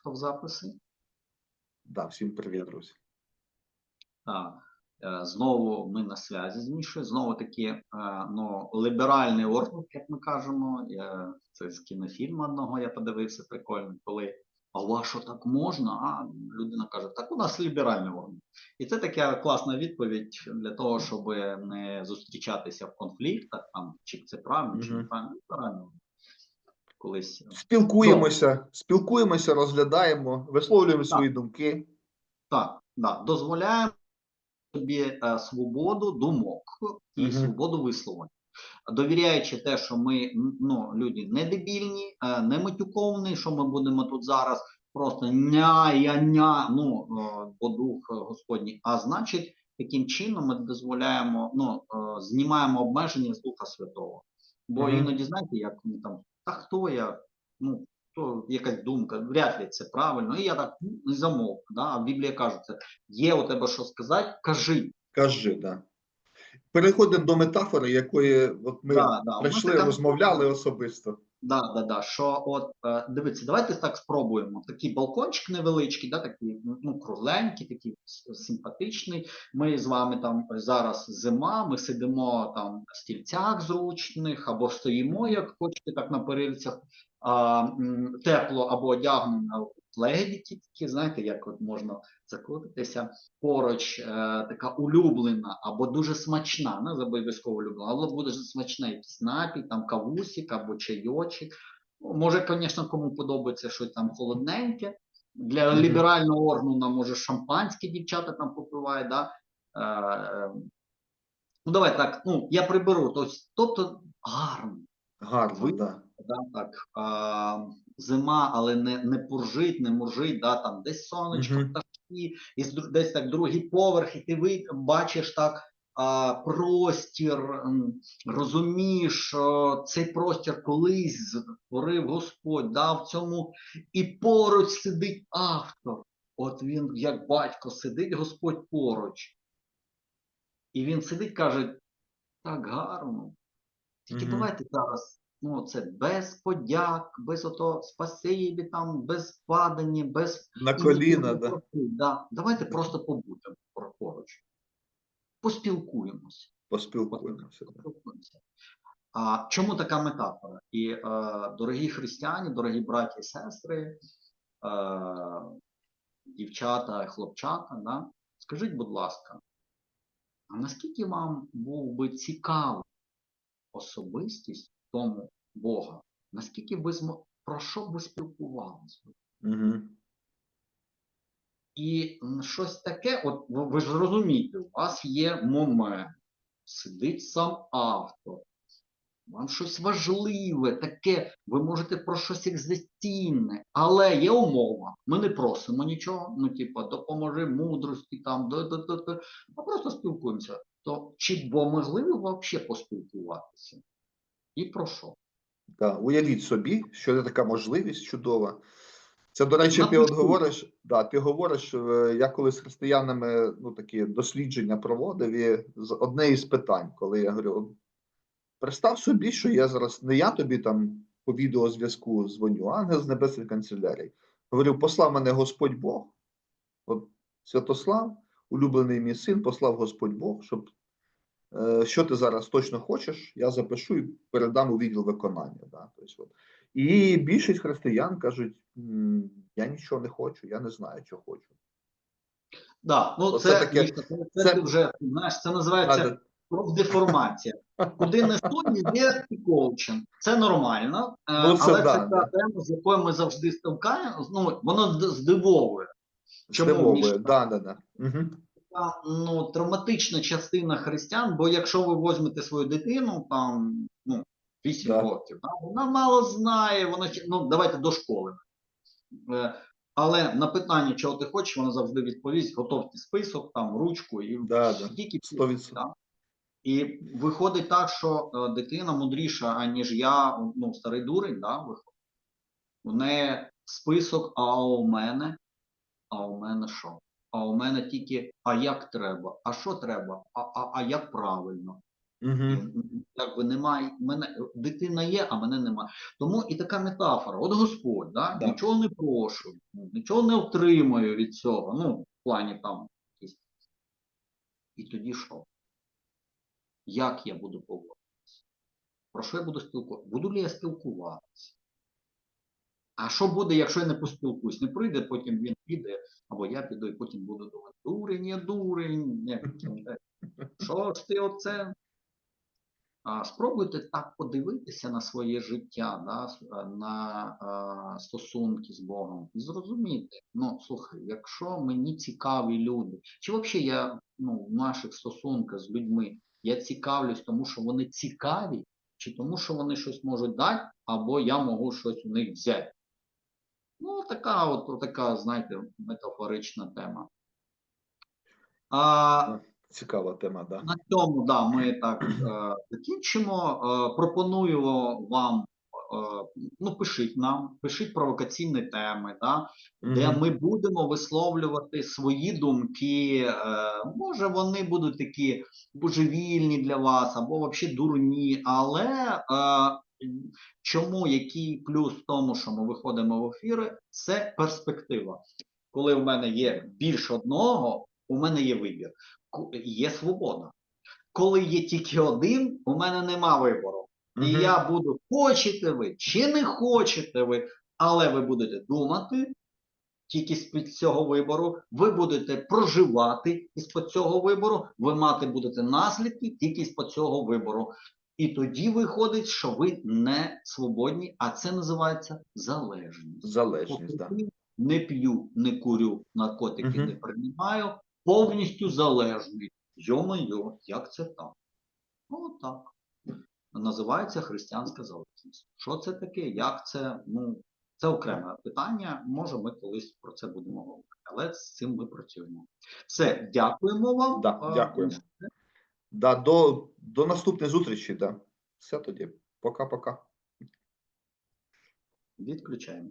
хто в записі. Да, всім привіт, друзі. Так. Е, Знову ми на зв'язі з Мішою. Знову таки, е, ну, ліберальний оргул, як ми кажемо. Я, це з кінофільму одного я подивився, прикольно, коли. А у вас що так можна? А людина каже, так у нас ліберальний орган. І це така класна відповідь для того, щоб не зустрічатися в конфліктах, там, чи це правильно, чи Мгм. неправильно. Колись е, Спілкуємося, спілкуємося, розглядаємо, висловлюємо свої думки. Так, да, дозволяємо собі е, свободу думок і Мгм. свободу висловлення. Довіряючи те, що ми ну, люди не дебільні, е, не матюковні, що ми будемо тут зараз просто ня-я-ня, ну, е, бо дух е, Господній. А значить, таким чином ми дозволяємо, ну, знімаємо обмеження з Духа Святого. Бо Мгм. іноді, знаєте, як ми там, та хто я? Ну, то якась думка, вряд ли це правильно. І я так ну, замовк. Да? А Біблія каже, це є у тебе що сказати, кажи. Кажи, да. Переходимо до метафори, якої от ми Да, да. Прийшли, така- розмовляли особисто. Да, да, да. Що от е, дивіться, давайте так спробуємо. Такий балкончик невеличкий, да, такий ну, кругленький, такий симпатичний. Ми з вами там зараз зима, ми сидимо там на стільцях зручних, або стоїмо, як хочете, так на перильцях, а, тепло або одягнено в легіті, такі, знаєте, як от можна закрутитися. Поруч е, така улюблена або дуже смачна, не обов'язково улюблена, але буде смачна якийсь напій, там кавусік або чайочок. Ну, Може, звісно, кому подобається щось там холодненьке. Для Мгм. ліберального органу може шампанське дівчата там попивають. Да? Е, е, ну, давай так, ну, я приберу. Тобто, тобто гарно. Гарно, Ви- да. Да, так, а, зима, але не, не пуржить, не муржить, да, там десь сонечко, Мгм. пташки, і десь так другий поверх, і ти ви бачиш так а, простір, розумієш, цей простір колись створив Господь, да, в цьому, і поруч сидить автор. От він, як батько, сидить Господь поруч. І він сидить, каже, так гарно. Тільки давайте зараз, ну, це без подяк, без ото спасибі, там, без падання, без На коліна, да. да. Давайте просто побудемо поруч. Поспілкуємося. Поспілкуємося. поспілкуємося. А чому така метафора? І е, дорогі християни, дорогі браті і сестри, е, дівчата, хлопчата, да? скажіть, будь ласка, а наскільки вам був би цікавий особистість тому Бога? Наскільки ви змо... про що ви спілкувалися? Мгм. І щось таке, от ви, ж розумієте, у вас є момент, сидить сам автор, вам щось важливе, таке, ви можете про щось екзистенційне, але є умова. Ми не просимо нічого, ну, типа, допоможи мудрості, там, до, до, до, до, а просто спілкуємося. То чи бо могли ви взагалі поспілкуватися? І про що? Да. Уявіть собі, що це така можливість чудова. Це, до речі, ти от говориш, да, ти говориш, е, я коли з християнами ну, такі дослідження проводив, і з- одне із питань, коли я говорю, представ собі, що я зараз не я тобі там по відеозв'язку дзвоню, а ангел з небесної канцелярії. Говорю, послав мене Господь Бог, от Святослав, улюблений мій син, послав Господь Бог, щоб що ти зараз точно хочеш, я запишу і передам у відділ виконання. Да? Тобто, от. І більшість християн кажуть: я нічого не хочу, я не знаю, що хочу. Да, ну Оце це, таке- це, це, це- вже знаєш, це називається Правда? профдеформація. Куди не суть, є коучинг. Це нормально, е, Ну, це але да, це та тема, з якою ми завжди стикаємо. Ну, воно здивовує. Чому Здивовує. Да, да, да. Угу. Ну, травматична частина християн, бо якщо ви візьмете свою дитину, там, ну, 8 Да. років, да, вона мало знає, вона ну, давайте до школи. Е, але на питання, чого ти хочеш, вона завжди відповість, готовте список, там, ручку і Да, да. тільки 100%. Да. І виходить так, що е, дитина мудріша, аніж я, ну, старий дурень, да, виходить. У неї список, а у мене, а у мене що? А у мене тільки, а як треба, а що треба, а, а, а як правильно. Угу. Якби немає мене, дитина є, а мене немає. Тому і така метафора. От Господь, да? Да. нічого не прошу, нічого не отримую від цього. Ну, в плані там якісь. І тоді що? Як я буду поводитися? Про що я буду спілкуватися? Буду ли я спілкуватися? А що буде, якщо я не поспілкуюсь? Не прийде, потім він піде, або я піду, і потім буду думати, дурень, я дурень. Ні, що ж ти оце? А, Спробуйте так подивитися на своє життя, да, на а, стосунки з Богом і зрозуміти, ну слухай, якщо мені цікаві люди, чи взагалі я ну, в наших стосунках з людьми я цікавлюсь, тому що вони цікаві, чи тому, що вони щось можуть дати, або я можу щось у них взяти. Ну, така от така, знаєте, метафорична тема. А, Цікава тема, да. на цьому да, ми так е, закінчимо. Е, пропоную вам, е, ну пишіть нам, пишіть провокаційні теми, да, де Мгм. ми будемо висловлювати свої думки. Е, може, вони будуть такі божевільні для вас, або взагалі дурні, але е, чому який плюс в тому, що ми виходимо в ефіри, це перспектива. Коли в мене є більше одного, у мене є вибір, є свобода. Коли є тільки один, у мене нема вибору. І Мгм. я буду, хочете ви чи не хочете ви, але ви будете думати тільки з-під цього вибору, ви будете проживати із-під цього вибору, ви мати будете наслідки тільки з-під цього вибору. І тоді виходить, що ви не свободні, а це називається залежність. Залежність, да. Не п'ю, не курю, наркотики Мгм. не приймаю, повністю залежний. Йо-моє, як це так? Ну, так. Називається християнська залежність. Що це таке? Як це? Ну, це окреме питання. Може, ми колись про це будемо говорити. Але з цим ми працюємо. Все, дякуємо вам. Да, дякуємо. Да, до, до наступної зустрічі, да. Все тоді. Пока-пока. Відключаємо.